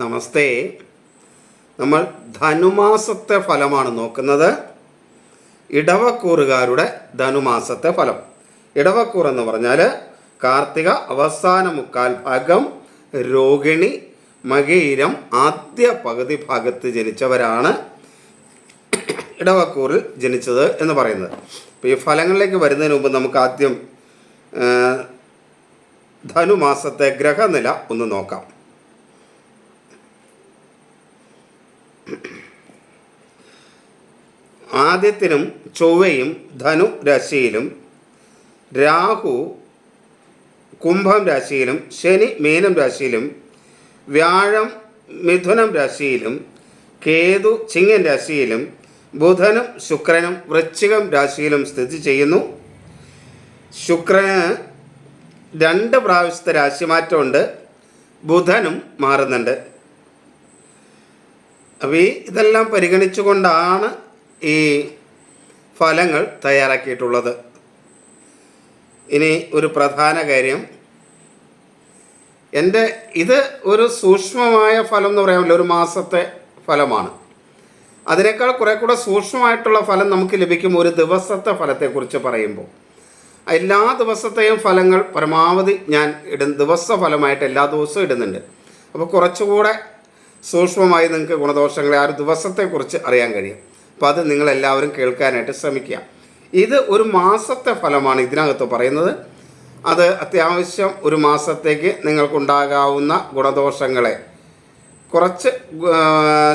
നമസ്തേ. നമ്മൾ ധനുമാസത്തെ ഫലമാണ് നോക്കുന്നത്. ഇടവക്കൂറുകാരുടെ ധനുമാസത്തെ ഫലം. ഇടവക്കൂർ എന്ന് പറഞ്ഞാൽ കാർത്തിക അവസാന മുക്കാൽ ഭാഗം രോഹിണി മകീരം ആദ്യ പകുതി ഭാഗത്ത് ജനിച്ചവരാണ് ഇടവക്കൂറിൽ ജനിച്ചത് എന്ന് പറയുന്നത്. അപ്പോൾ ഈ ഫലങ്ങളിലേക്ക് വരുന്നതിന് മുമ്പ് നമുക്ക് ആദ്യം ധനുമാസത്തെ ഗ്രഹനില ഒന്ന് നോക്കാം. ആദ്യത്തിനും ചൊവ്വയും ധനു രാശിയിലും രാഹു കുംഭം രാശിയിലും ശനി മീനം രാശിയിലും വ്യാഴം മിഥുനം രാശിയിലും കേതു ചിങ്ങൻ രാശിയിലും ബുധനും ശുക്രനും വൃശ്ചികം രാശിയിലും സ്ഥിതി ചെയ്യുന്നു. ശുക്രന് രണ്ട് പ്രാവശ്യത്തെ രാശിമാറ്റമുണ്ട് ബുധനും മാറുന്നുണ്ട്. അപ്പോൾ ഈ ഇതെല്ലാം പരിഗണിച്ചുകൊണ്ടാണ് ഈ ഫലങ്ങൾ തയ്യാറാക്കിയിട്ടുള്ളത്. ഇനി ഒരു പ്രധാന കാര്യം. എന്റെ ഇത് ഒരു സൂക്ഷ്മമായ ഫലം എന്ന് പറയാമല്ലോ ഒരു മാസത്തെ ഫലമാണ്. അതിനേക്കാൾ കുറെ കൂടെ സൂക്ഷ്മമായിട്ടുള്ള ഫലം നമുക്ക് ലഭിക്കും ഒരു ദിവസത്തെ ഫലത്തെക്കുറിച്ച് പറയുമ്പോൾ. എല്ലാ ദിവസത്തെയും ഫലങ്ങൾ പരമാവധി ഞാൻ ഇട ദിവസ ഫലമായിട്ട് എല്ലാ ദിവസവും ഇടുന്നുണ്ട്. അപ്പോൾ കുറച്ചുകൂടെ സൂക്ഷ്മമായി നിങ്ങൾക്ക് ഗുണദോഷങ്ങളെ ആ ഒരു ദിവസത്തെക്കുറിച്ച് അറിയാൻ കഴിയും. അപ്പോൾ അത് നിങ്ങളെല്ലാവരും കേൾക്കാനായിട്ട് ശ്രമിക്കുക. ഇത് ഒരു മാസത്തെ ഫലമാണ് ഇതിനകത്ത് പറയുന്നത്. അത് അത്യാവശ്യം ഒരു മാസത്തേക്ക് നിങ്ങൾക്കുണ്ടാകാവുന്ന ഗുണദോഷങ്ങളെ കുറച്ച്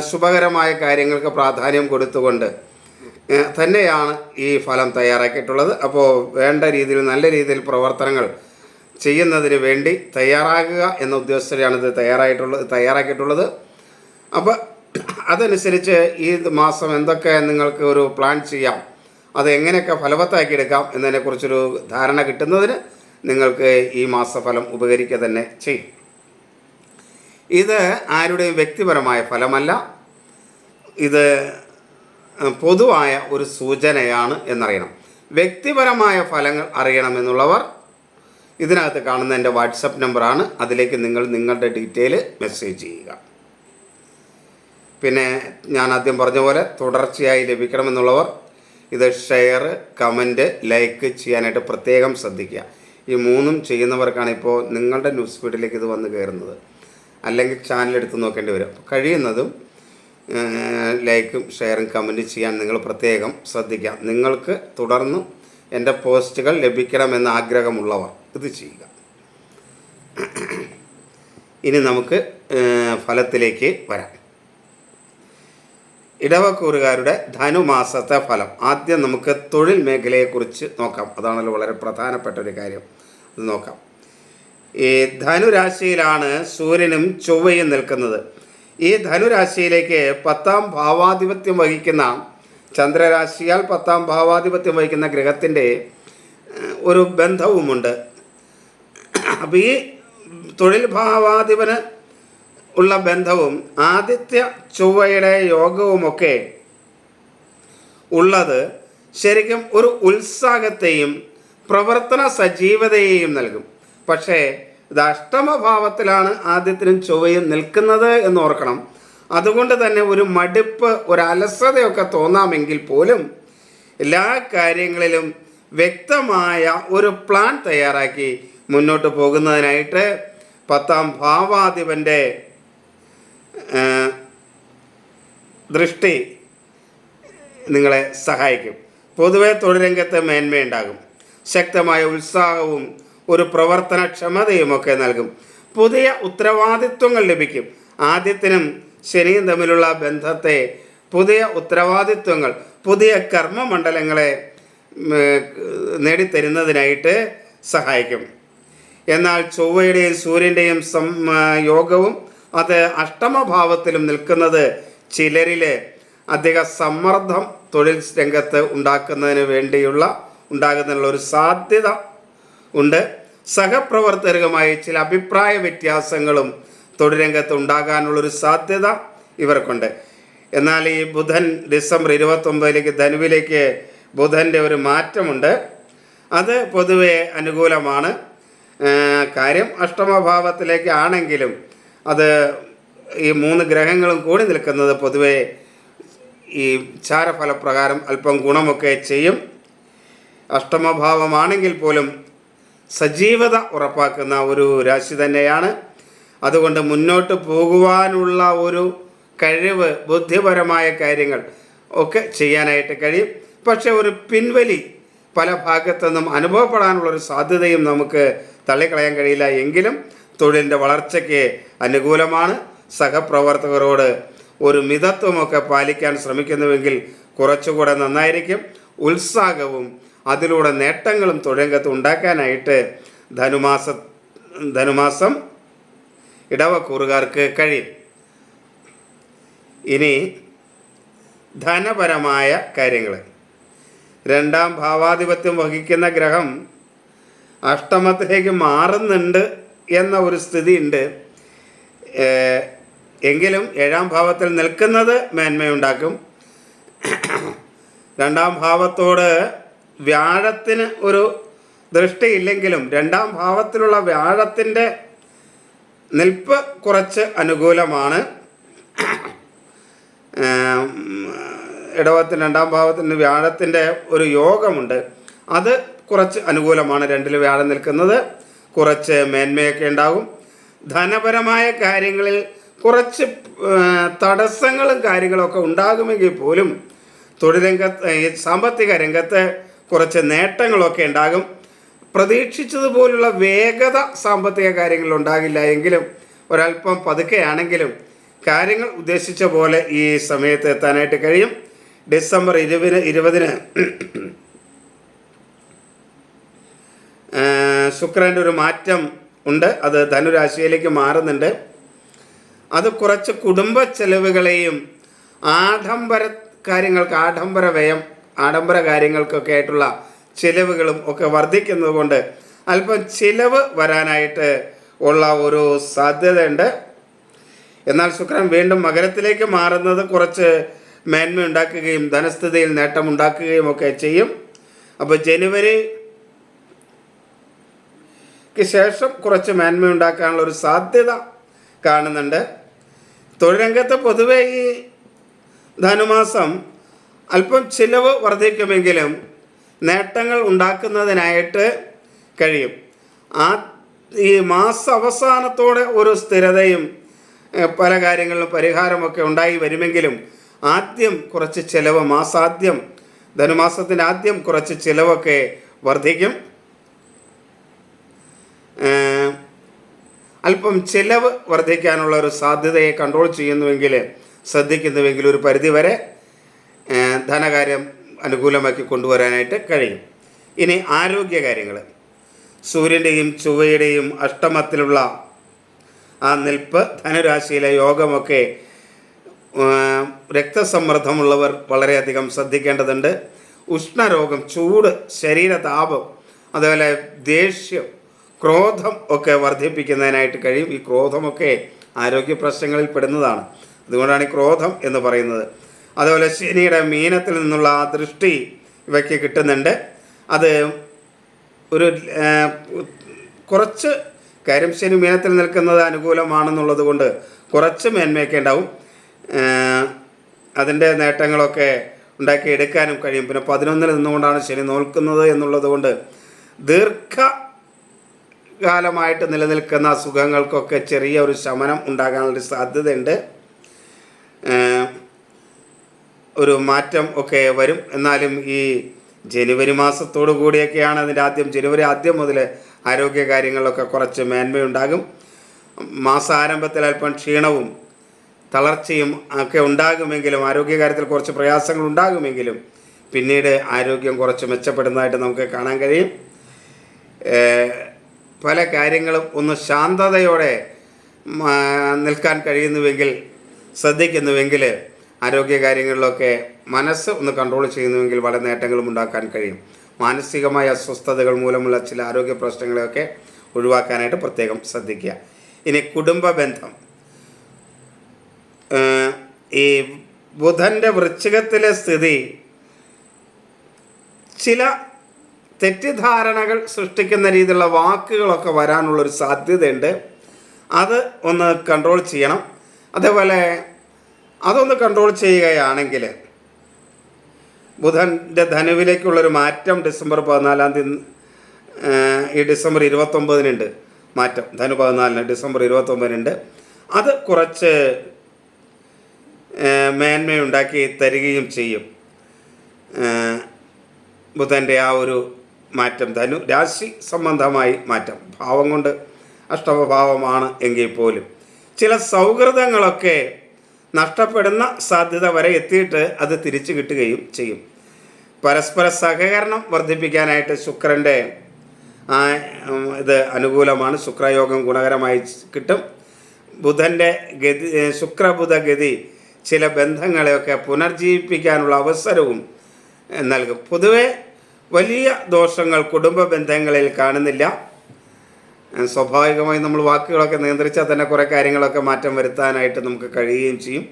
ശുഭകരമായ കാര്യങ്ങൾക്ക് പ്രാധാന്യം കൊടുത്തുകൊണ്ട് തന്നെയാണ് ഈ ഫലം തയ്യാറാക്കിയിട്ടുള്ളത്. അപ്പോൾ വേണ്ട രീതിയിൽ നല്ല രീതിയിൽ പ്രവർത്തനങ്ങൾ ചെയ്യുന്നതിന് വേണ്ടി തയ്യാറാകുക എന്ന ഉദ്ദേശത്തിലാണ് ഇത് തയ്യാറായിട്ടുള്ളത് തയ്യാറാക്കിയിട്ടുള്ളത്. അപ്പോൾ അതനുസരിച്ച് ഈ മാസം എന്തൊക്കെ നിങ്ങൾക്ക് ഒരു പ്ലാൻ ചെയ്യാം അത് എങ്ങനെയൊക്കെ ഫലവത്താക്കി എടുക്കാം എന്നതിനെക്കുറിച്ചൊരു ധാരണ കിട്ടുന്നതിന് നിങ്ങൾക്ക് ഈ മാസഫലം ഉപകരിക്കുക തന്നെ ചെയ്യും. ഇത് ആരുടെയും വ്യക്തിപരമായ ഫലമല്ല. ഇത് പൊതുവായ ഒരു സൂചനയാണ് എന്നറിയണം. വ്യക്തിപരമായ ഫലങ്ങൾ അറിയണമെന്നുള്ളവർ ഇതിനകത്ത് കാണുന്ന എന്റെ വാട്സപ്പ് നമ്പറാണ്. അതിലേക്ക് നിങ്ങൾ നിങ്ങളുടെ ഡീറ്റെയിൽ മെസ്സേജ് ചെയ്യുക. പിന്നെ ഞാൻ ആദ്യം പറഞ്ഞ പോലെ തുടർച്ചയായി ലഭിക്കണമെന്നുള്ളവർ ഇത് ഷെയർ കമന്റ് ലൈക്ക് ചെയ്യാനായിട്ട് പ്രത്യേകം ശ്രദ്ധിക്കുക. ഈ മൂന്നും ചെയ്യുന്നവർക്കാണ് ഇപ്പോൾ നിങ്ങളുടെ ന്യൂസ് ഫീഡിലേക്ക് ഇത് വന്ന് കയറുന്നത്. അല്ലെങ്കിൽ ചാനൽ എടുത്ത് നോക്കേണ്ടി വരും. കഴിയുന്നതും ലൈക്കും ഷെയറും കമന്റ് ചെയ്യാൻ നിങ്ങൾ പ്രത്യേകം ശ്രദ്ധിക്കുക. നിങ്ങൾക്ക് തുടർന്നും എന്റെ പോസ്റ്റുകൾ ലഭിക്കണമെന്ന് ആഗ്രഹമുള്ളവർ ഇത് ചെയ്യുക. ഇനി നമുക്ക് ഫലത്തിലേക്ക് വരാം. ഇടവക്കൂറുകാരുടെ ധനുമാസത്തെ ഫലം. ആദ്യം നമുക്ക് തൊഴിൽ മേഖലയെക്കുറിച്ച് നോക്കാം. അതാണല്ലോ വളരെ പ്രധാനപ്പെട്ട ഒരു കാര്യം. അത് നോക്കാം. ഈ ധനുരാശിയിലാണ് സൂര്യനും ചൊവ്വയും നിൽക്കുന്നത്. ഈ ധനുരാശിയിലേക്ക് പത്താം ഭാവാധിപത്യം വഹിക്കുന്ന ചന്ദ്രരാശിയാൽ പത്താം ഭാവാധിപത്യം വഹിക്കുന്ന ഗ്രഹത്തിന്റെ ഒരു ബന്ധവുമുണ്ട്. അപ്പോൾ ഈ തൊഴിൽ ഭാവാധിപന് ഉള്ള ബന്ധവും ആദിത്യ ചൊവ്വയുടെ യോഗവുമൊക്കെ ഉള്ളത് ശരിക്കും ഒരു ഉത്സാഹത്തെയും പ്രവർത്തന സജീവതയെയും നൽകും. പക്ഷേ ഇത് അഷ്ടമഭാവത്തിലാണ് ആദ്യത്തിനും ചൊവ്വയും നിൽക്കുന്നത് എന്ന് ഓർക്കണം. അതുകൊണ്ട് തന്നെ ഒരു മടുപ്പ് ഒരു അലസതയൊക്കെ തോന്നാമെങ്കിൽ പോലും എല്ലാ കാര്യങ്ങളിലും വ്യക്തമായ ഒരു പ്ലാൻ തയ്യാറാക്കി മുന്നോട്ട് പോകുന്നതിനായിട്ട് പത്താം ഭാവാധിപന്റെ ദൃഷ്ടി നിങ്ങളെ സഹായിക്കും. പൊതുവെ തൊഴിലംഗത്ത് മേന്മയുണ്ടാകും. ശക്തമായ ഉത്സാഹവും ഒരു പ്രവർത്തനക്ഷമതയുമൊക്കെ നൽകും. പുതിയ ഉത്തരവാദിത്വങ്ങൾ ലഭിക്കും. ആദ്യത്തിനും ശനിയും തമ്മിലുള്ള ബന്ധത്തെ പുതിയ ഉത്തരവാദിത്വങ്ങൾ പുതിയ കർമ്മമണ്ഡലങ്ങളെ നേടിത്തരുന്നതിനായിട്ട് സഹായിക്കും. എന്നാൽ ചൊവ്വയുടെയും സൂര്യന്റെയും സം യോഗവും അത് അഷ്ടമഭാവത്തിലും നിൽക്കുന്നത് ചിലരിലെ അധിക സമ്മർദ്ദം തൊഴിൽ രംഗത്ത് ഉണ്ടാക്കുന്നതിന് വേണ്ടിയുള്ള ഉണ്ടാകുന്നതിനുള്ള ഒരു സാധ്യത ഉണ്ട്. സഹപ്രവർത്തകരുമായി ചില അഭിപ്രായ വ്യത്യാസങ്ങളും തൊഴിൽ രംഗത്ത് ഉണ്ടാകാനുള്ളൊരു സാധ്യത ഇവർക്കുണ്ട്. എന്നാൽ ഈ ബുധൻ ഡിസംബർ ഇരുപത്തൊമ്പതിലേക്ക് ധനുവിലേക്ക് ബുധന്റെ ഒരു മാറ്റമുണ്ട്. അത് പൊതുവെ അനുകൂലമാണ്. കാര്യം അഷ്ടമഭാവത്തിലേക്ക് ആണെങ്കിലും അത് ഈ മൂന്ന് ഗ്രഹങ്ങളും കൂടി നിൽക്കുന്നത് പൊതുവെ ഈ ചാരഫലപ്രകാരം അല്പം ഗുണമൊക്കെ ചെയ്യും. അഷ്ടമഭാവമാണെങ്കിൽ പോലും സജീവത ഉറപ്പാക്കുന്ന ഒരു രാശി തന്നെയാണ്. അതുകൊണ്ട് മുന്നോട്ട് പോകുവാനുള്ള ഒരു കഴിവ് ബുദ്ധിപരമായ കാര്യങ്ങൾ ഒക്കെ ചെയ്യാനായിട്ട് കഴിയും. പക്ഷെ ഒരു പിൻവലി പല ഭാഗത്തു നിന്നും അനുഭവപ്പെടാനുള്ളൊരു സാധ്യതയും നമുക്ക് തള്ളിക്കളയാൻ കഴിയില്ല. എങ്കിലും തൊഴിലിന്റെ വളർച്ചയ്ക്ക് അനുകൂലമാണ്. സഹപ്രവർത്തകരോട് ഒരു മിതത്വമൊക്കെ പാലിക്കാൻ ശ്രമിക്കുന്നുവെങ്കിൽ കുറച്ചുകൂടെ നന്നായിരിക്കും. ഉത്സാഹവും അതിലൂടെ നേട്ടങ്ങളും തൊഴിലംഗത്ത് ഉണ്ടാക്കാനായിട്ട് ധനുമാസ ധനുമാസം ഇടവക്കൂറുകാർക്ക് കഴിയും. ഇനി ധനപരമായ കാര്യങ്ങൾ രണ്ടാം ഭാവാധിപത്യം വഹിക്കുന്ന ഗ്രഹം അഷ്ടമത്തിലേക്ക് മാറുന്നുണ്ട് എന്ന ഒരു സ്ഥിതിയുണ്ട്. എങ്കിലും ഏഴാം ഭാവത്തിൽ നിൽക്കുന്നത് മേന്മയുണ്ടാക്കും. രണ്ടാം ഭാവത്തോട് വ്യാഴത്തിന് ഒരു ദൃഷ്ടിയില്ലെങ്കിലും രണ്ടാം ഭാവത്തിലുള്ള വ്യാഴത്തിന്റെ നിൽപ്പ് കുറച്ച് അനുകൂലമാണ്. ഇടവത്തിന് രണ്ടാം ഭാവത്തിന് വ്യാഴത്തിന്റെ ഒരു യോഗമുണ്ട്. അത് കുറച്ച് അനുകൂലമാണ്. രണ്ടിൽ വ്യാഴം നിൽക്കുന്നത് കുറച്ച് മേന്മയൊക്കെ ഉണ്ടാകും. ധനപരമായ കാര്യങ്ങളിൽ കുറച്ച് തടസ്സങ്ങളും കാര്യങ്ങളൊക്കെ ഉണ്ടാകുമെങ്കിൽ പോലും തൊഴിൽ രംഗത്ത് സാമ്പത്തിക രംഗത്ത് കുറച്ച് നേട്ടങ്ങളൊക്കെ ഉണ്ടാകും. പ്രതീക്ഷിച്ചതുപോലുള്ള വേഗത സാമ്പത്തിക കാര്യങ്ങളിൽ ഉണ്ടാകില്ല എങ്കിലും ഒരല്പം പതുക്കെയാണെങ്കിലും കാര്യങ്ങൾ ഉദ്ദേശിച്ച പോലെ ഈ സമയത്ത് എത്താനായിട്ട് കഴിയും. ഡിസംബർ ഇരുപതിന് ഇരുപതിന് ശുക്രന്റെ ഒരു മാറ്റം ഉണ്ട്. അത് ധനുരാശിയിലേക്ക് മാറുന്നുണ്ട്. അത് കുറച്ച് കുടുംബ ചെലവുകളെയും ആഡംബര കാര്യങ്ങൾക്ക് ആഡംബര വ്യയം ആഡംബര കാര്യങ്ങൾക്കൊക്കെ ആയിട്ടുള്ള ചിലവുകളും ഒക്കെ വർദ്ധിക്കുന്നതുകൊണ്ട് അല്പം ചിലവ് വരാനായിട്ട് ഉള്ള ഒരു സാധ്യതയുണ്ട്. എന്നാൽ ശുക്രൻ വീണ്ടും മകരത്തിലേക്ക് മാറുന്നത് കുറച്ച് മേന്മ ഉണ്ടാക്കുകയും ധനസ്ഥിതിയിൽ നേട്ടമുണ്ടാക്കുകയും ഒക്കെ ചെയ്യും. അപ്പോൾ ജനുവരി ശേഷം കുറച്ച് മേന്മ ഉണ്ടാക്കാനുള്ള ഒരു സാധ്യത കാണുന്നുണ്ട്. തൊഴിലംഗത്ത് പൊതുവെ ഈ ധനുമാസം അല്പം ചിലവ് വർദ്ധിക്കുമെങ്കിലും നേട്ടങ്ങൾ ഉണ്ടാക്കുന്നതിനായിട്ട് കഴിയും. ആ ഈ മാസ അവസാനത്തോടെ ഒരു സ്ഥിരതയും പല കാര്യങ്ങളിലും പരിഹാരമൊക്കെ ഉണ്ടായി വരുമെങ്കിലും ആദ്യം കുറച്ച് ചിലവ് മാസാദ്യം ധനുമാസത്തിന്റെ ആദ്യം കുറച്ച് ചിലവൊക്കെ വർദ്ധിക്കും. അല്പം ചിലവ് വർദ്ധിക്കാനുള്ള ഒരു സാധ്യതയെ കൺട്രോൾ ചെയ്യുന്നുവെങ്കിൽ ശ്രദ്ധിക്കുന്നുവെങ്കിൽ ഒരു പരിധിവരെ ധനകാര്യം അനുകൂലമാക്കി കൊണ്ടുവരാനായിട്ട് കഴിയും. ഇനി ആരോഗ്യ കാര്യങ്ങൾ സൂര്യന്റെയും ചൊവ്വയുടെയും അഷ്ടമത്തിലുള്ള ആ നിൽപ്പ് ധനുരാശിയിലെ യോഗമൊക്കെ രക്തസമ്മർദ്ദമുള്ളവർ വളരെയധികം ശ്രദ്ധിക്കേണ്ടതുണ്ട്. ഉഷ്ണരോഗം ചൂട് ശരീരതാപം അതുപോലെ ദേഷ്യം ക്രോധം ഒക്കെ വർദ്ധിപ്പിക്കുന്നതിനായിട്ട് കഴിയും. ഈ ക്രോധമൊക്കെ ആരോഗ്യ പ്രശ്നങ്ങളിൽ പെടുന്നതാണ്. അതുകൊണ്ടാണ് ഈ ക്രോധം എന്ന് പറയുന്നത്. അതുപോലെ ശനിയുടെ മീനത്തിൽ നിന്നുള്ള ആ ദൃഷ്ടി ഇവയ്ക്ക് കിട്ടുന്നുണ്ട്. അത് ഒരു കുറച്ച് കാര്യം ശനി മീനത്തിൽ നിൽക്കുന്നത് അനുകൂലമാണെന്നുള്ളത് കൊണ്ട് കുറച്ച് മേന്മയൊക്കെ ഉണ്ടാവും. അതിന്റെ നേട്ടങ്ങളൊക്കെ ഉണ്ടാക്കിയെടുക്കാനും കഴിയും. പിന്നെ പതിനൊന്നിൽ നിന്നുകൊണ്ടാണ് ശനി നോൽക്കുന്നത് എന്നുള്ളത് കൊണ്ട് ദീർഘ കാലമായിട്ട് നിലനിൽക്കുന്ന അസുഖങ്ങൾക്കൊക്കെ ചെറിയ ഒരു ശമനം ഉണ്ടാകാനുള്ള സാധ്യതയുണ്ട്. ഒരു മാറ്റം ഒക്കെ വരും. എന്നാലും ഈ ജനുവരി മാസത്തോടു കൂടിയൊക്കെയാണ് അതിന്റെ ആദ്യം ജനുവരി ആദ്യം മുതൽ ആരോഗ്യ കാര്യങ്ങളിലൊക്കെ കുറച്ച് മേന്മയുണ്ടാകും. മാസാരംഭത്തിൽ അല്പം ക്ഷീണവും തളർച്ചയും ഒക്കെ ഉണ്ടാകുമെങ്കിലും ആരോഗ്യകാര്യത്തിൽ കുറച്ച് പ്രയാസങ്ങൾ ഉണ്ടാകുമെങ്കിലും പിന്നീട് ആരോഗ്യം കുറച്ച് മെച്ചപ്പെടുന്നതായിട്ട് നമുക്ക് കാണാൻ കഴിയും. പല കാര്യങ്ങളും ഒന്ന് ശാന്തതയോടെ നിൽക്കാൻ കഴിയുന്നുവെങ്കിൽ ശ്രദ്ധിക്കുന്നുവെങ്കിൽ ആരോഗ്യ കാര്യങ്ങളിലൊക്കെ മനസ്സ് ഒന്ന് കൺട്രോൾ ചെയ്യുന്നുവെങ്കിൽ വളരെ നേട്ടങ്ങളും ഉണ്ടാക്കാൻ കഴിയും. മാനസികമായ അസ്വസ്ഥതകൾ മൂലമുള്ള ചില ആരോഗ്യ പ്രശ്നങ്ങളെയൊക്കെ ഒഴിവാക്കാനായിട്ട് പ്രത്യേകം ശ്രദ്ധിക്കുക. ഇനി കുടുംബ ബന്ധം. ഈ ബുധന്റെ വൃശ്ചികത്തിലെ സ്ഥിതി ചില തെറ്റിദ്ധാരണകൾ സൃഷ്ടിക്കുന്ന രീതിയിലുള്ള വാക്കുകളൊക്കെ വരാനുള്ളൊരു സാധ്യതയുണ്ട്. അത് ഒന്ന് കൺട്രോൾ ചെയ്യണം. അതേപോലെ അതൊന്ന് കൺട്രോൾ ചെയ്യുകയാണെങ്കിൽ ബുധന്റെ ധനുവിലേക്കുള്ളൊരു മാറ്റം ഡിസംബർ പതിനാലാം തീയതി ഈ ഡിസംബർ ഇരുപത്തൊമ്പതിനുണ്ട് മാറ്റം. ധനു പതിനാലിന് ഡിസംബർ ഇരുപത്തൊമ്പതിനുണ്ട്. അത് കുറച്ച് മേന്മയുണ്ടാക്കി തരികയും ചെയ്യും. ബുധന്റെ ആ ഒരു മാറ്റം ധനു രാശി സംബന്ധമായി മാറ്റം. ഭാവം കൊണ്ട് അഷ്ടമഭാവമാണ് എങ്കിൽ പോലും. ചില സൗഹൃദങ്ങളൊക്കെ നഷ്ടപ്പെടുന്ന സാധ്യത വരെ എത്തിയിട്ട് അത് തിരിച്ചു കിട്ടുകയും ചെയ്യും. പരസ്പര സഹകരണം വർദ്ധിപ്പിക്കാനായിട്ട് ശുക്രന്റെ ഇത് അനുകൂലമാണ്. ശുക്രയോഗം ഗുണകരമായി കിട്ടും. ബുധന്റെ ഗതി ശുക്രബുധ ഗതി ചില ബന്ധങ്ങളെയൊക്കെ പുനർജീവിപ്പിക്കാനുള്ള അവസരവും നൽകും. പൊതുവെ വലിയ ദോഷങ്ങൾ കുടുംബ ബന്ധങ്ങളിൽ കാണുന്നില്ല. സ്വാഭാവികമായി നമ്മൾ വാക്കുകളൊക്കെ നിയന്ത്രിച്ചാൽ തന്നെ കുറേ കാര്യങ്ങളൊക്കെ മാറ്റം വരുത്താനായിട്ട് നമുക്ക് കഴിയുകയും ചെയ്യും.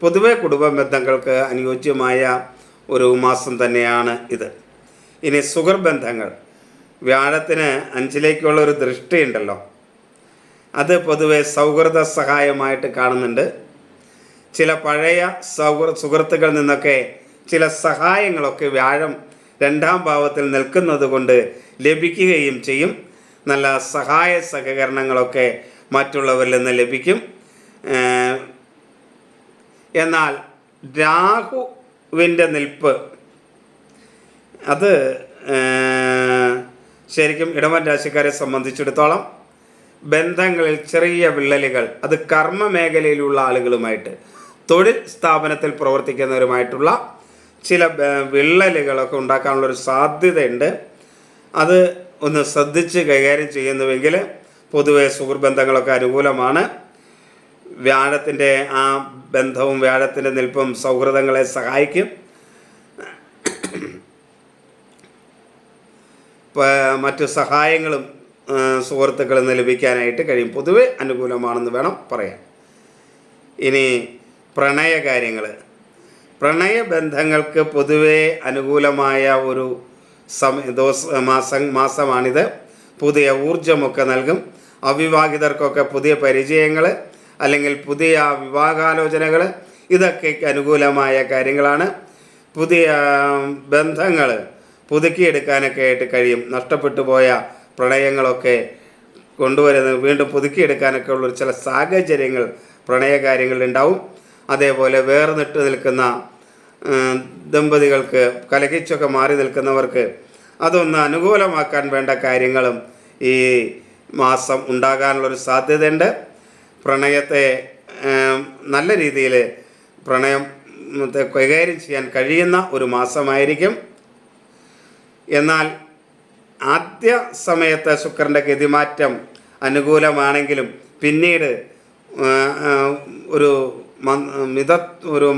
പൊതുവെ കുടുംബ ബന്ധങ്ങൾക്ക് അനുയോജ്യമായ ഒരു മാസം തന്നെയാണ് ഇത്. ഇനി സുഗർ ബന്ധങ്ങൾ. വ്യാഴത്തിന് അഞ്ചിലേക്കുള്ള ഒരു ദൃഷ്ടിയുണ്ടല്ലോ അത് പൊതുവെ സൗഹൃദ സഹായമായിട്ട് കാണുന്നുണ്ട്. ചില പഴയ സൗഹൃ സുഹൃത്തുക്കളിൽ നിന്നൊക്കെ ചില സഹായങ്ങളൊക്കെ വ്യാഴം രണ്ടാം ഭാവത്തിൽ നിൽക്കുന്നത് കൊണ്ട് ലഭിക്കുകയും ചെയ്യും. നല്ല സഹായ സഹകരണങ്ങളൊക്കെ മറ്റുള്ളവരിൽ നിന്ന് ലഭിക്കും. എന്നാൽ രാഹുവിന്റെ നിൽപ്പ് അത് ശരിക്കും ഇടവൻ രാശിക്കാരെ സംബന്ധിച്ചിടത്തോളം ബന്ധങ്ങളിൽ ചെറിയ വിള്ളലുകൾ അത് കർമ്മ മേഖലയിലുള്ള ആളുകളുമായിട്ട് തൊഴിൽ സ്ഥാപനത്തിൽ പ്രവർത്തിക്കുന്നവരുമായിട്ടുള്ള ചില വിള്ളലുകളൊക്കെ ഉണ്ടാക്കാനുള്ള ഒരു സാധ്യതയുണ്ട്. അത് ഒന്ന് ശ്രദ്ധിച്ച് കൈകാര്യം ചെയ്യുന്നുവെങ്കിൽ പൊതുവെ സുഹൃബന്ധങ്ങളൊക്കെ അനുകൂലമാണ്. വ്യാഴത്തിന്റെ ആ ബന്ധവും വ്യാഴത്തിന്റെ നിൽപ്പും സൗഹൃദങ്ങളെ സഹായിക്കും. മറ്റ് സഹായങ്ങളും സുഹൃത്തുക്കളിൽ നിന്ന് ലഭിക്കാനായിട്ട് കഴിയും. പൊതുവെ അനുകൂലമാണെന്ന് വേണം പറയാൻ. ഇനി പ്രണയ കാര്യങ്ങൾ പ്രണയബന്ധങ്ങൾക്ക് പൊതുവെ അനുകൂലമായ ഒരു സമ ദിവസ മാസം മാസമാണിത്. പുതിയ ഊർജമൊക്കെ നൽകും. അവിവാഹിതർക്കൊക്കെ പുതിയ പരിചയങ്ങൾ അല്ലെങ്കിൽ പുതിയ വിവാഹാലോചനകൾ ഇതൊക്കെ അനുകൂലമായ കാര്യങ്ങളാണ്. പുതിയ ബന്ധങ്ങൾ പുതുക്കിയെടുക്കാനൊക്കെ ആയിട്ട് കഴിയും. നഷ്ടപ്പെട്ടു പോയ പ്രണയങ്ങളൊക്കെ കൊണ്ടുവരുന്നത് വീണ്ടും പുതുക്കിയെടുക്കാനൊക്കെ ഉള്ളൊരു ചില സാഹചര്യങ്ങൾ പ്രണയകാര്യങ്ങളിലുണ്ടാവും അതേപോലെ വേർന്നിട്ട് നിൽക്കുന്ന ദമ്പതികൾക്ക് കലഹിച്ചൊക്കെ മാറി നിൽക്കുന്നവർക്ക് അതൊന്ന് അനുകൂലമാക്കാൻ വേണ്ട കാര്യങ്ങളും ഈ മാസം ഉണ്ടാകാനുള്ളൊരു സാധ്യതയുണ്ട്. പ്രണയത്തെ നല്ല രീതിയിൽ പ്രണയം കൈകാര്യം ചെയ്യാൻ കഴിയുന്ന ഒരു മാസമായിരിക്കും. എന്നാൽ ആദ്യ സമയത്തെ ശുക്രന്റെ ഗതിമാറ്റം അനുകൂലമാണെങ്കിലും പിന്നീട് ഒരു മിത ഒരു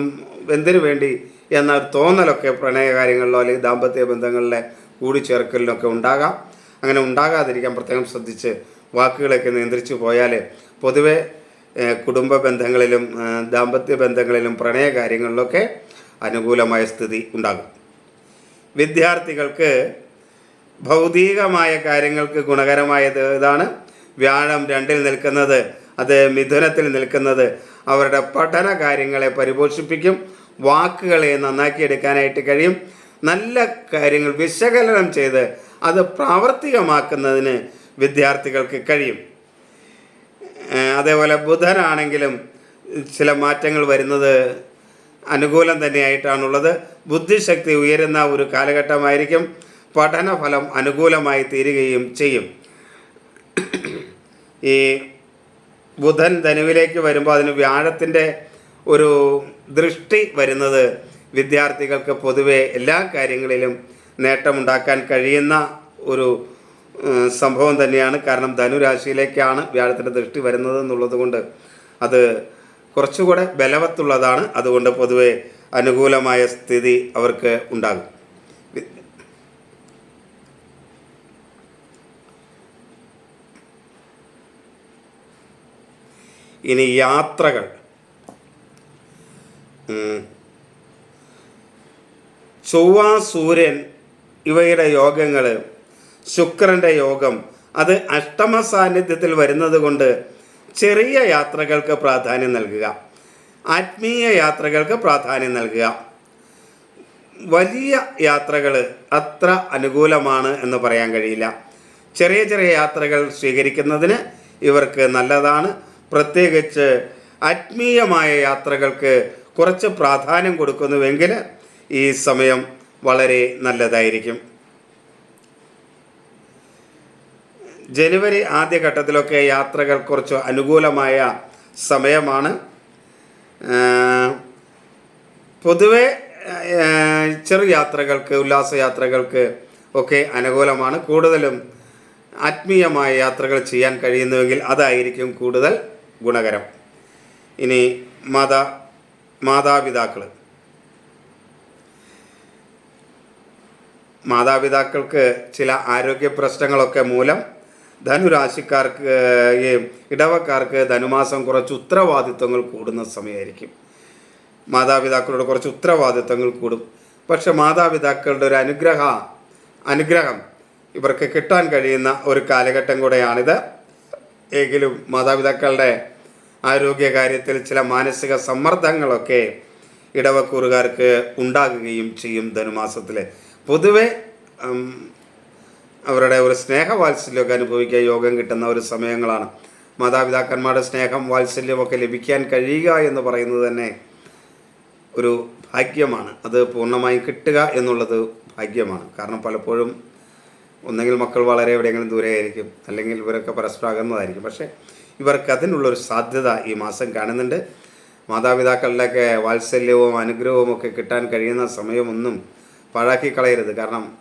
എന്തിനു വേണ്ടി എന്ന ഒരു തോന്നലൊക്കെ പ്രണയ കാര്യങ്ങളിലോ അല്ലെങ്കിൽ ദാമ്പത്യ ബന്ധങ്ങളിലെ കൂടിച്ചേർക്കലിലൊക്കെ ഉണ്ടാകാം. അങ്ങനെ ഉണ്ടാകാതിരിക്കാൻ പ്രത്യേകം ശ്രദ്ധിച്ച് വാക്കുകളൊക്കെ നിയന്ത്രിച്ചു പോയാൽ പൊതുവെ കുടുംബ ബന്ധങ്ങളിലും ദാമ്പത്യ ബന്ധങ്ങളിലും പ്രണയ കാര്യങ്ങളിലൊക്കെ അനുകൂലമായ സ്ഥിതി ഉണ്ടാകും. വിദ്യാർത്ഥികൾക്ക് ഭൗതികമായ കാര്യങ്ങൾക്ക് ഗുണകരമായത് ഇതാണ് വ്യാഴം രണ്ടിൽ നിൽക്കുന്നത് അത് മിഥുനത്തിൽ നിൽക്കുന്നത് അവരുടെ പഠന കാര്യങ്ങളെ പരിപോഷിപ്പിക്കും. വാക്കുകളെ നന്നാക്കിയെടുക്കാനായിട്ട് കഴിയും. നല്ല കാര്യങ്ങൾ വിശകലനം ചെയ്ത് അത് പ്രാവർത്തികമാക്കുന്നതിന് വിദ്യാർത്ഥികൾക്ക് കഴിയും. അതേപോലെ ബുധനാണെങ്കിലും ചില മാറ്റങ്ങൾ വരുന്നത് അനുകൂലം തന്നെയായിട്ടാണുള്ളത്. ബുദ്ധിശക്തി ഉയരുന്ന ഒരു കാലഘട്ടമായിരിക്കും. പഠനഫലം അനുകൂലമായി തീരുകയും ചെയ്യും. ഈ ബുധൻ ധനുവിലേക്ക് വരുമ്പോൾ അതിന് വ്യാഴത്തിന്റെ ഒരു ദൃഷ്ടി വരുന്നത് വിദ്യാർത്ഥികൾക്ക് പൊതുവെ എല്ലാ കാര്യങ്ങളിലും നേട്ടമുണ്ടാക്കാൻ കഴിയുന്ന ഒരു സംഭവം തന്നെയാണ്. കാരണം ധനുരാശിയിലേക്കാണ് വ്യാഴത്തിന്റെ ദൃഷ്ടി വരുന്നത് എന്നുള്ളത് കൊണ്ട് അത് കുറച്ചുകൂടെ ബലവത്തുള്ളതാണ്. അതുകൊണ്ട് പൊതുവെ അനുകൂലമായ സ്ഥിതി അവർക്ക് ഉണ്ടാകും. ഇനി യാത്രകൾ. ചൊവ്വ സൂര്യൻ ഇവയുടെ യോഗങ്ങൾ ശുക്രന്റെ യോഗം അത് അഷ്ടമ സാന്നിധ്യത്തിൽ വരുന്നത് കൊണ്ട് ചെറിയ യാത്രകൾക്ക് പ്രാധാന്യം നൽകുക. ആത്മീയ യാത്രകൾക്ക് പ്രാധാന്യം നൽകുക. വലിയ യാത്രകൾ അത്ര അനുകൂലമാണ് എന്ന് പറയാൻ കഴിയില്ല. ചെറിയ ചെറിയ യാത്രകൾ സ്വീകരിക്കുന്നതിന് ഇവർക്ക് നല്ലതാണ്. പ്രത്യേകിച്ച് ആത്മീയമായ യാത്രകൾക്ക് കുറച്ച് പ്രാധാന്യം കൊടുക്കുന്നുവെങ്കിൽ ഈ സമയം വളരെ നല്ലതായിരിക്കും. ജനുവരി ആദ്യഘട്ടത്തിലൊക്കെ യാത്രകൾ കുറച്ച് അനുകൂലമായ സമയമാണ്. പൊതുവെ ചെറു യാത്രകൾക്ക് ഉല്ലാസ യാത്രകൾക്ക് ഒക്കെ അനുകൂലമാണ്. കൂടുതലും ആത്മീയമായ യാത്രകൾ ചെയ്യാൻ കഴിയുന്നുവെങ്കിൽ അതായിരിക്കും കൂടുതൽ ഗുണകരം. ഇനി മാതാ മാതാപിതാക്കൾ മാതാപിതാക്കൾക്ക് ചില ആരോഗ്യ പ്രശ്നങ്ങളൊക്കെ മൂലം ധനുരാശിക്കാർക്ക് ഇടവക്കാർക്ക് ധനുമാസം കുറച്ച് ഉത്തരവാദിത്വങ്ങൾ കൂടുന്ന സമയമായിരിക്കും. മാതാപിതാക്കളോട് കുറച്ച് ഉത്തരവാദിത്വങ്ങൾ കൂടും. പക്ഷെ മാതാപിതാക്കളുടെ ഒരു അനുഗ്രഹ അനുഗ്രഹം ഇവർക്ക് കിട്ടാൻ കഴിയുന്ന ഒരു കാലഘട്ടം കൂടെയാണിത്. എങ്കിലും മാതാപിതാക്കളുടെ ആരോഗ്യ കാര്യത്തിൽ ചില മാനസിക സമ്മർദ്ദങ്ങളൊക്കെ ഇടവക്കൂറുകാർക്ക് ഉണ്ടാകുകയും ചെയ്യും ധനുമാസത്തിൽ. പൊതുവെ അവരുടെ ഒരു സ്നേഹവാത്സല്യമൊക്കെ അനുഭവിക്കാൻ യോഗം കിട്ടുന്ന ഒരു സമയങ്ങളാണ്. മാതാപിതാക്കന്മാരുടെ സ്നേഹം വാത്സല്യമൊക്കെ ലഭിക്കാൻ കഴിയുക എന്ന് പറയുന്നത് തന്നെ ഒരു ഭാഗ്യമാണ്. അത് പൂർണമായും കിട്ടുക എന്നുള്ളത് ഭാഗ്യമാണ്. കാരണം പലപ്പോഴും ഒന്നെങ്കിൽ മക്കൾ വളരെ എവിടെയെങ്കിലും ദൂരെ ആയിരിക്കും അല്ലെങ്കിൽ ഇവരൊക്കെ പരസ്പരം അകന്നതായിരിക്കും. പക്ഷേ ഇവർക്ക് അതിനുള്ളൊരു സാധ്യത ഈ മാസം കാണുന്നുണ്ട്. മാതാപിതാക്കളുടെയൊക്കെ വാത്സല്യവും അനുഗ്രഹവും ഒക്കെ കിട്ടാൻ കഴിയുന്ന സമയമൊന്നും പാഴാക്കി കളയരുത്. കാരണം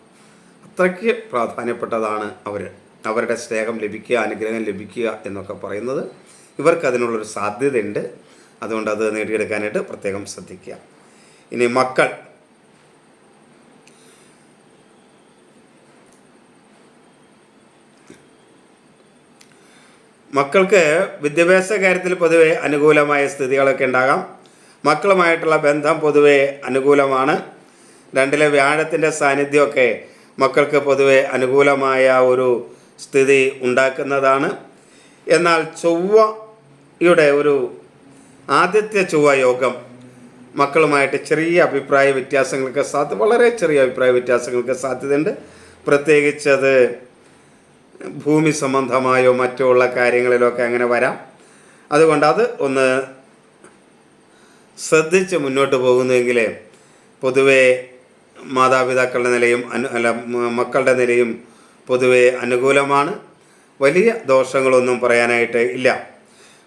അത്രയ്ക്ക് പ്രാധാന്യപ്പെട്ടതാണ് അവർ അവരുടെ സ്നേഹം ലഭിക്കുക അനുഗ്രഹം ലഭിക്കുക എന്നൊക്കെ പറയുന്നത് ഇവർക്ക് അതിനുള്ളൊരു സാധ്യതയുണ്ട്. അതുകൊണ്ട് അത് നേടിയെടുക്കാനായിട്ട് പ്രത്യേകം ശ്രദ്ധിക്കുക. ഇനി മക്കൾ മക്കൾക്ക് വിദ്യാഭ്യാസ കാര്യത്തിൽ പൊതുവെ അനുകൂലമായ സ്ഥിതികളൊക്കെ ഉണ്ടാകാം. മക്കളുമായിട്ടുള്ള ബന്ധം പൊതുവെ അനുകൂലമാണ്. രണ്ടിലെ വ്യാഴത്തിന്റെ സാന്നിധ്യമൊക്കെ മക്കൾക്ക് പൊതുവെ അനുകൂലമായ ഒരു സ്ഥിതി ഉണ്ടാക്കുന്നതാണ്. എന്നാൽ ചൊവ്വയുടെ ഒരു ആദ്യത്തെ ചൊവ്വ യോഗം മക്കളുമായിട്ട് ചെറിയ അഭിപ്രായ വ്യത്യാസങ്ങൾക്ക് സാധ്യത വളരെ ചെറിയ അഭിപ്രായ വ്യത്യാസങ്ങൾക്ക് സാധ്യതയുണ്ട്. പ്രത്യേകിച്ചത് ഭൂമി സംബന്ധമായോ മറ്റോ ഉള്ള കാര്യങ്ങളിലൊക്കെ അങ്ങനെ വരാം. അതുകൊണ്ട് അത് ഒന്ന് ശ്രദ്ധിച്ച് മുന്നോട്ട് പോകുന്നുവെങ്കിൽ പൊതുവേ മാതാപിതാക്കളുടെ നിലയും അനു അല്ല മക്കളുടെ നിലയും പൊതുവെ അനുകൂലമാണ്. വലിയ ദോഷങ്ങളൊന്നും പറയാനായിട്ട് ഇല്ല.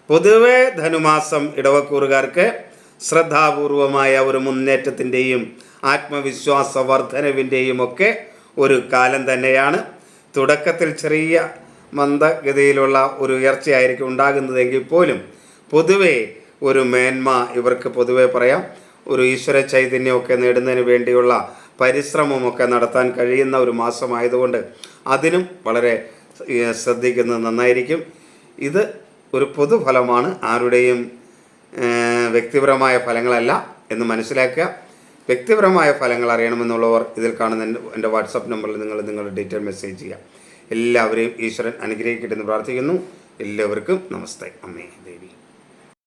പൊതുവെ ധനുമാസം ഇടവക്കൂറുകാർക്ക് ശ്രദ്ധാപൂർവമായ ഒരു മുന്നേറ്റത്തിന്റെയും ആത്മവിശ്വാസ വർധനവിന്റെയും ഒക്കെ ഒരു കാലം തന്നെയാണ്. തുടക്കത്തിൽ ചെറിയ മന്ദഗതിയിലുള്ള ഒരു ഉയർച്ചയായിരിക്കും ഉണ്ടാകുന്നതെങ്കിൽ പോലും പൊതുവേ ഒരു മേന്മ ഇവർക്ക് പൊതുവേ പറയാം. ഒരു ഈശ്വര ചൈതന്യമൊക്കെ നേടുന്നതിന് വേണ്ടിയുള്ള പരിശ്രമമൊക്കെ നടത്താൻ കഴിയുന്ന ഒരു മാസമായതുകൊണ്ട് അതിനും വളരെ ശ്രദ്ധിക്കുന്നത് നന്നായിരിക്കും. ഇത് ഒരു പൊതുഫലമാണ്. ആരുടെയും വ്യക്തിപരമായ ഫലങ്ങളല്ല എന്ന് മനസ്സിലാക്കുക. വ്യക്തിപരമായ ഫലങ്ങൾ അറിയണമെന്നുള്ളവർ ഇതിൽ കാണുന്ന എന്റെ വാട്സപ്പ് നമ്പറിൽ നിങ്ങൾ നിങ്ങളുടെ ഡീറ്റെയിൽ മെസ്സേജ് ചെയ്യുക. എല്ലാവരെയും ഈശ്വരൻ അനുഗ്രഹിക്കട്ടെ എന്ന് പ്രാർത്ഥിക്കുന്നു. എല്ലാവർക്കും നമസ്തേ. അമ്മേ